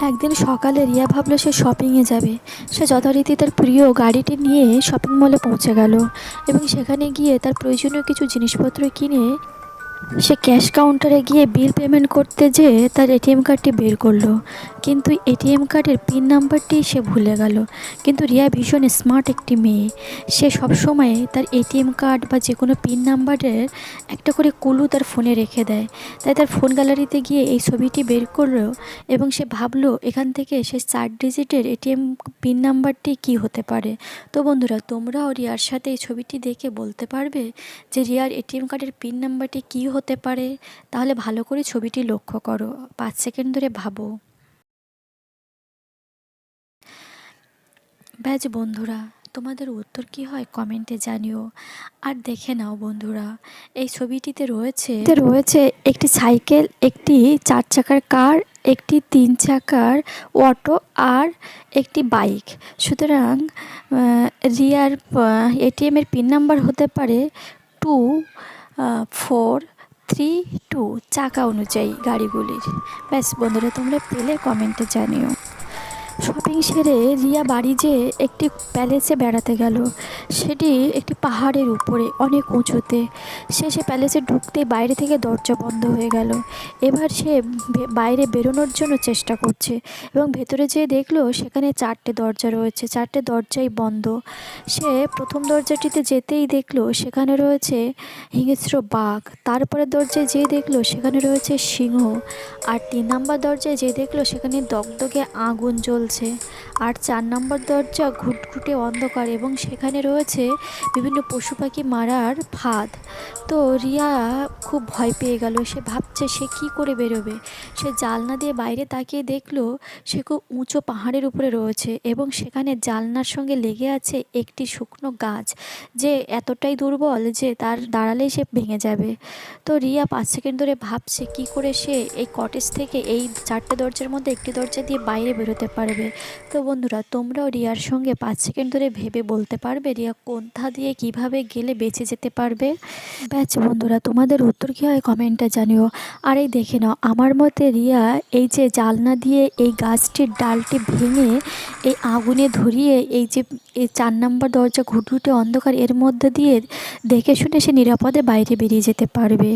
একদিন সকালে রিয়া ভাবল সে শপিংয়ে যাবে। সে যথারীতি তার প্রিয় গাড়িটি নিয়ে শপিং মলে পৌঁছে গেল এবং সেখানে গিয়ে তার প্রয়োজনীয় কিছু জিনিসপত্র কিনে সে ক্যাশ কাউন্টারে গিয়ে বিল পেমেন্ট করতে যেয়ে তার এটিএম কার্ডটি বের করল। কিন্তু এটিএম কার্ডের পিন নাম্বারটি সে ভুলে গেল। কিন্তু রিয়া ভীষণ স্মার্ট একটি মেয়ে। সে সবসময় তার এটিএম কার্ড বা যে কোনো পিন নাম্বারের একটা করে কুলু তার ফোনে রেখে দেয়। তাই তার ফোন গ্যালারিতে গিয়ে এই ছবিটি বের করল এবং সে ভাবলো, এখান থেকে সে চার ডিজিটের এটিএম পিন নাম্বারটি কি হতে পারে? তো বন্ধুরা, তোমরাও রিয়ার সাথে এই ছবিটি দেখে বলতে পারবে যে রিয়ার এটিএম কার্ডের পিন নাম্বারটি কী হতে পারে, তাহলে ভালো করে ছবিটি লক্ষ্য করো। পাঁচ সেকেন্ড ধরে ভাবো। ব্যাজ বন্ধুরা, তোমাদের উত্তর কি হয় কমেন্টে জানিও। আর দেখে নাও বন্ধুরা, এই ছবিটিতে রয়েছে রয়েছে একটি সাইকেল, একটি চার চাকার কার, একটি তিন চাকার অটো আর একটি বাইক। সুতরাং রিয়ার এটিএমের পিন নাম্বার হতে পারে টু ফোর থ্রি টু চাকা অনুযায়ী গাড়িগুলির। ব্যাস বন্ধুরা তোমরা পেলে কমেন্টে জানিও। শপিং সেরে রিয়া বাড়ি যেয়ে একটি প্যালেসে বেড়াতে গেল। সেটি একটি পাহাড়ের উপরে, অনেক উঁচুতে। সে সে প্যালেসে ঢুকতে বাইরে থেকে দরজা বন্ধ হয়ে গেল। এবার সে বাইরে বেরোনোর জন্য চেষ্টা করছে এবং ভেতরে যেয়ে দেখল সেখানে চারটে দরজা রয়েছে। চারটে দরজাই বন্ধ। সে প্রথম দরজাটিতে যেতেই দেখল সেখানে রয়েছে হিংস্র বাঘ। তারপরে দরজায় যেয়ে দেখল সেখানে রয়েছে সিংহ। আর তিন নম্বর দরজায় যে দেখল সেখানে দগদগে আগুন জ্বলছে। আর চার নম্বর দরজা ঘুটঘুটে অন্ধকার এবং সেখানে রয়েছে বিভিন্ন পশু পাখি মারার ফাঁদ। তো রিয়া খুব ভয় পেয়ে গেল। সে ভাবছে সে কি করে বেরোবে? সে জালনা দিয়ে বাইরে তাকিয়ে দেখল সে খুব উঁচু পাহাড়ের উপরে রয়েছে এবং সেখানে জালনার সঙ্গে লেগে আছে একটি শুকনো গাছ যে এতটাই দুর্বল যে তার দাঁড়ালেই সে ভেঙে যাবে। তো রিয়া পাঁচ সেকেন্ড ধরে ভাবছে কি করে সে এই কটেজ থেকে এই চারটে দরজার মধ্যে একটি দরজা দিয়ে বাইরে বেরোতে পারবে। তো বন্ধুরা, তোমরাও রিয়ার সঙ্গে পাঁচ সেকেন্ড ধরে ভেবে বলতে পারবে রিয়া কোনটা দিয়ে কীভাবে গেলে বেঁচে যেতে পারবে? ব্যাচ বন্ধুরা, তোমাদের উত্তর কী হয় কমেন্টটা জানিও। আর এই দেখে নাও, আমার মতে রিয়া এই যে জালনা দিয়ে এই গাছটির ডালটি ভেঙে এই আগুনে ধরিয়ে এই যে এই চার নম্বর দরজা ঘুটঘুটে অন্ধকার এর মধ্যে দিয়ে দেখে শুনে সে নিরাপদে বাইরে বেরিয়ে যেতে পারবে।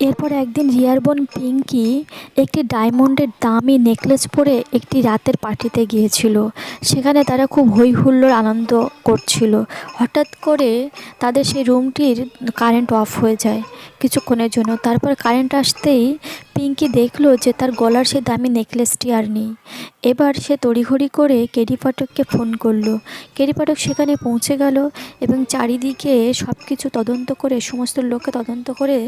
এরপর একদিন রিয়ার বোন পিঙ্কি একটি ডায়মন্ডের দামি নেকলেস পরে একটি রাতের পার্টিতে গিয়েছিল। সেখানে তারা খুব হই হুল্লোর আনন্দ করছিল। হঠাৎ করে তাদের সেই রুমটির কারেন্ট অফ হয়ে যায় কিছুক্ষণের জন্য। তারপর কারেন্ট আসতেই পিঙ্কি দেখল যে তার গলার সে দামি নেকলেসটি আর নেই। এবার সে তড়িঘড়ি করে কেডি পাঠককে ফোন করল। কেডি পাঠক সেখানে পৌঁছে গেল এবং চারিদিকে সব কিছু তদন্ত করে, সমস্ত লোককে তদন্ত করে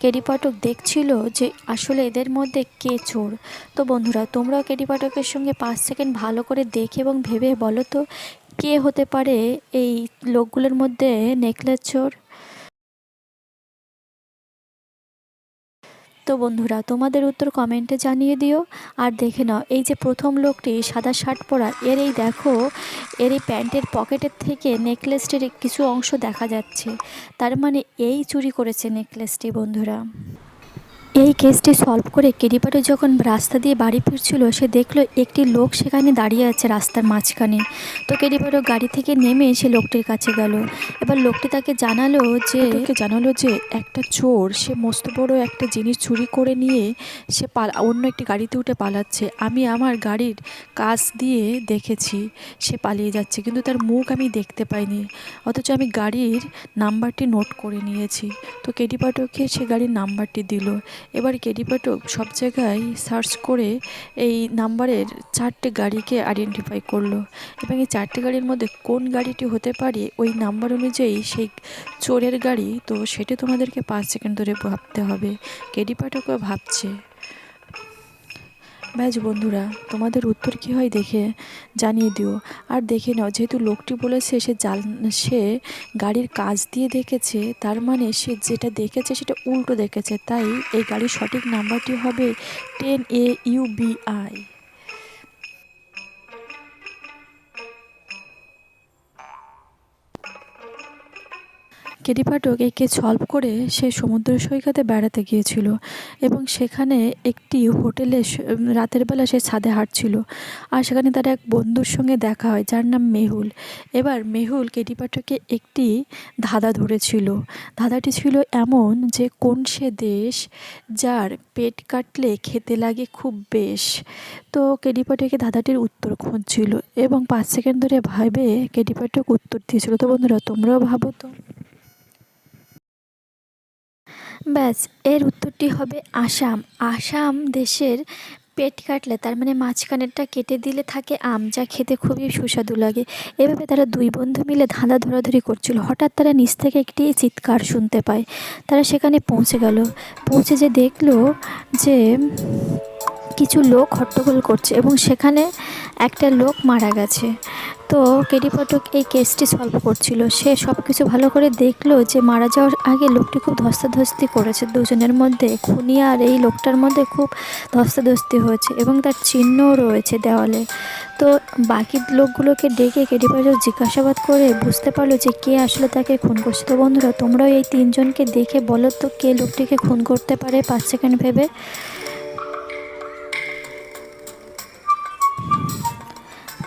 কেডি পাঠক দেখছিল যে আসলে এদের মধ্যে কে চোর। তো বন্ধুরা, তোমরাও কেডি পাঠকের সঙ্গে পাঁচ সেকেন্ড ভালো করে দেখে এবং ভেবে বলো তো, কে হতে পারে এই লোকগুলোর মধ্যে নেকলেস চোর? তো বন্ধুরা, তোমাদের উত্তর কমেন্টে জানিয়ে দিও। আর দেখে নাও, এই যে প্রথম লোকটি সাদা শার্ট পরা, এর এই দেখো, এর এই প্যান্টের পকেটের থেকে নেকলেসটির কিছু অংশ দেখা যাচ্ছে। তার মানে এই চুরি করেছে নেকলেসটি, বন্ধুরা। এই কেসটি সলভ করে কেডিপাটে যখন রাস্তা দিয়ে বাড়ি ফিরছিল, সে দেখল একটি লোক সেখানে দাঁড়িয়ে আছে রাস্তার মাঝখানে। তো কেডিপাটো গাড়ি থেকে নেমে সে লোকটির কাছে গেল। এবার লোকটি তাকে জানালো যে, তাকে জানালো যে, একটা চোর, সে মস্ত বড় একটা জিনিস চুরি করে নিয়ে সে পালা, অন্য একটি গাড়িতে উঠে পালাচ্ছে। আমি আমার গাড়ির কাজ দিয়ে দেখেছি, সে পালিয়ে যাচ্ছে, কিন্তু তার মুখ আমি দেখতে পাইনি। অথচ আমি গাড়ির নাম্বারটি নোট করে নিয়েছি। তো কেডি পাঠককে সে গাড়ির নাম্বারটি দিল। এবার কেডি পাঠক সব জায়গায় সার্চ করে এই নাম্বারের চারটে গাড়িকে আইডেন্টিফাই করল। এবং এই চারটে গাড়ির মধ্যে কোন গাড়িটি হতে পারে, ওই নাম্বার অনুযায়ী সেই চোরের গাড়ি, তো সেটি তোমাদেরকে পাঁচ সেকেন্ড ধরে ভাবতে হবে। কেডি পাঠকও ভাবছে। ব্যাস বন্ধুরা, তোমাদের উত্তর কী হয় দেখে জানিয়ে দিও। আর দেখে নাও, যেহেতু লোকটি বলেছে সে জাল, সে গাড়ির কাজ দিয়ে দেখেছে, তার মানে সে যেটা দেখেছে সেটা উল্টো দেখেছে। তাই এই গাড়ির সঠিক নাম্বারটি হবে ten A U B I. KD Pathak এই কেস সলভ করে সে সমুদ্র সৈকতে বেড়াতে গিয়েছিল এবং সেখানে একটি হোটেলে রাতের বেলা সে ছাদে হাঁটছিল। আর সেখানে তার এক বন্ধুর সঙ্গে দেখা হয়, যার নাম মেহুল। এবার মেহুল কেডি পাঠককে একটি ধাঁধা ধরেছিল। ধাঁধাটি ছিল এমন যে, কোন সে দেশ যার পেট কাটলে খেতে লাগে খুব বেশ? তো কেডি পাঠকে ধাঁধাটির উত্তর খুঁজছিল এবং পাঁচ সেকেন্ড ধরে ভাবে কেডি পাঠক উত্তর দিয়েছিল। তো বন্ধুরা, তোমরাও ভাবো তো। ব্যাস, এর উত্তরটি হবে আসাম। আসাম দেশের পেট কাটলে, তার মানে মাঝখানেরটা কেটে দিলে থাকে আম, যা খেতে খুবই সুস্বাদু লাগে। এভাবে তারা দুই বন্ধু মিলে ধাঁধা ধরাধরি করছিল। হঠাৎ তারা নিচ থেকে একটি চিৎকার শুনতে পায়। তারা সেখানে পৌঁছে গেল। পৌঁছে যে দেখল যে কিছু লোক হট্টগোল করছে এবং সেখানে একটা লোক মারা গেছে। তো কেডি পাঠক এই কেসটি সলভ করছিল। সে সব কিছু ভালো করে দেখল যে মারা যাওয়ার আগে লোকটি খুব ধস্তাধস্তি করেছে। দুজনের মধ্যে খুনি আর এই লোকটার মধ্যে খুব ধস্তাধস্তি হয়েছে এবং তার চিহ্নও রয়েছে দেওয়ালে। তো বাকি লোকগুলোকে ডেকে কেডি পাঠক জিজ্ঞাসাবাদ করে বুঝতে পারল যে কে আসলে তাকে খুন করছে। তো বন্ধুরা, তোমরাও এই তিনজনকে দেখে বলো তো কে লোকটিকে খুন করতে পারে পাঁচ সেকেন্ড ভেবে।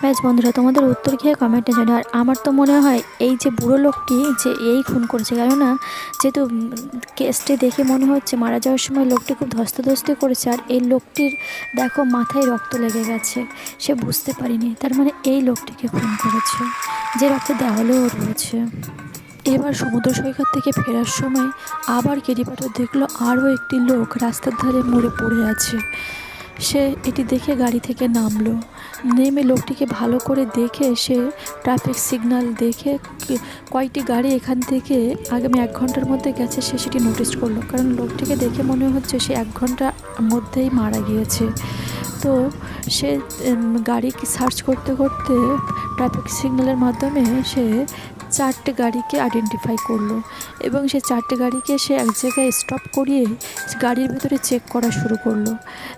ব্যাস বন্ধুরা, তোমাদের উত্তর খেয়ে কমেন্টে জানাও। আর আমার তো মনে হয় এই যে বুড়ো লোকটি যে এই খুন করেছে, কেননা যেহেতু কেসটি দেখে মনে হচ্ছে মারা যাওয়ার সময় লোকটি খুব ধস্তাধস্তি করেছে, আর এই লোকটির দেখো মাথায় রক্ত লেগে গেছে, সে বুঝতে পারিনি। তার মানে এই লোকটিকে খুন করেছে, যে রক্ত দেওয়ালেও রয়েছে। এবার সমুদ্র সৈকত থেকে ফেরার সময় আবার কেডি দেখল আরও একটি লোক রাস্তার ধারে মরে পড়ে আছে। সে এটি দেখে গাড়ি থেকে নামলো। নেমে লোকটিকে ভালো করে দেখে সে ট্রাফিক সিগন্যাল দেখে কয়টি গাড়ি এখান থেকে আগামী এক ঘণ্টার মধ্যে গেছে সে সেটি নোটিস করল। কারণ লোকটিকে দেখে মনে হচ্ছে সে এক ঘণ্টার মধ্যেই মারা গিয়েছে। তো সে গাড়ি সার্চ করতে করতে ট্রাফিক সিগন্যালের মাধ্যমে সে চারটে গাড়িকে আইডেন্টিফাই করল এবং সে চারটে গাড়িকে সে এক জায়গায় স্টপ করিয়ে গাড়ির ভেতরে চেক করা শুরু করল।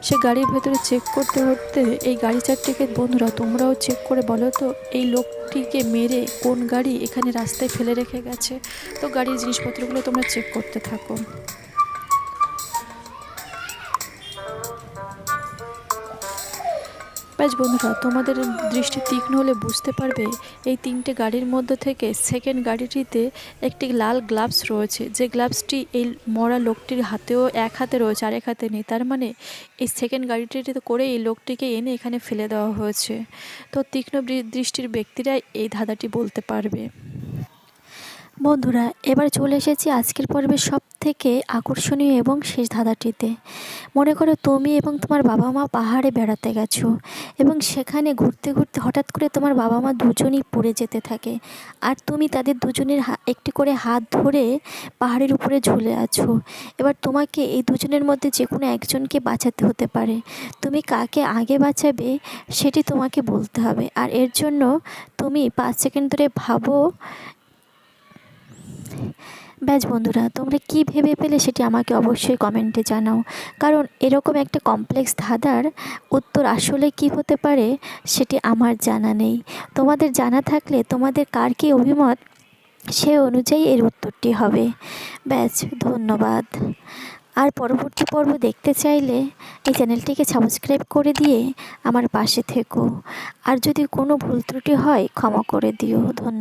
সে গাড়ির ভেতরে চেক করতে করতে এই গাড়ি চারটেকে, বন্ধুরা, তোমরাও চেক করে বলো তো, এই লোকটিকে মেরে কোন গাড়ি এখানে রাস্তায় ফেলে রেখে গেছে? তো গাড়ির জিনিসপত্রগুলো তোমরা চেক করতে থাকো। ব্যাস বন্ধুরা, তোমাদের দৃষ্টি তীক্ষ্ণ হলে বুঝতে পারবে এই তিনটে গাড়ির মধ্যে থেকে সেকেন্ড গাড়িটিতে একটি লাল গ্লাভস রয়েছে। যে গ্লাভসটি এই মরা লোকটির হাতেও এক হাতে রয়েছে, আরেক হাতে নেই। তার মানে এই সেকেন্ড গাড়িটিতে করে এই লোকটিকে এনে এখানে ফেলে দেওয়া হয়েছে। তো তীক্ষ্ণ দৃষ্টির ব্যক্তিরাই এই ধাঁধাটি বলতে পারবে। বন্ধুরা, এবার চলে এসেছি আজকের পর্বের সব থেকে আকর্ষণীয় এবং শেষ ধাঁধাটিতে। মনে করো তুমি এবং তোমার বাবা মা পাহাড়ে বেড়াতে গেছো এবং সেখানে ঘুরতে ঘুরতে হঠাৎ করে তোমার বাবা মা দুজনই পড়ে যেতে থাকে আর তুমি তাদের দুজনের একটি করে হাত ধরে পাহাড়ের উপরে ঝুলে আছো। এবার তোমাকে এই দুজনের মধ্যে যে কোনো একজনকে বাঁচাতে হতে পারে। তুমি কাকে আগে বাঁচাবে সেটি তোমাকে বলতে হবে। আর এর জন্য তুমি পাঁচ সেকেন্ড ধরে ভাবো ব্যাস বন্ধুরা, তোমরা কি ভেবে পেলে সেটি আমাকে অবশ্যই কমেন্টে জানাও। কারণ এরকম একটা কমপ্লেক্স ধাঁধার উত্তর আসলে কি হতে পারে সেটি আমার জানা নেই। তোমাদের জানা থাকলে তোমাদের কার কী অভিমত সে অনুযায়ী এর উত্তরটি হবে। ব্যাস, ধন্যবাদ। আর পরবর্তী পর্ব দেখতে চাইলে এই চ্যানেলটিকে সাবস্ক্রাইব করে দিয়ে আমার পাশে থেকো। আর যদি কোনো ভুল ত্রুটি হয় ক্ষমা করে দিও। ধন্যবাদ।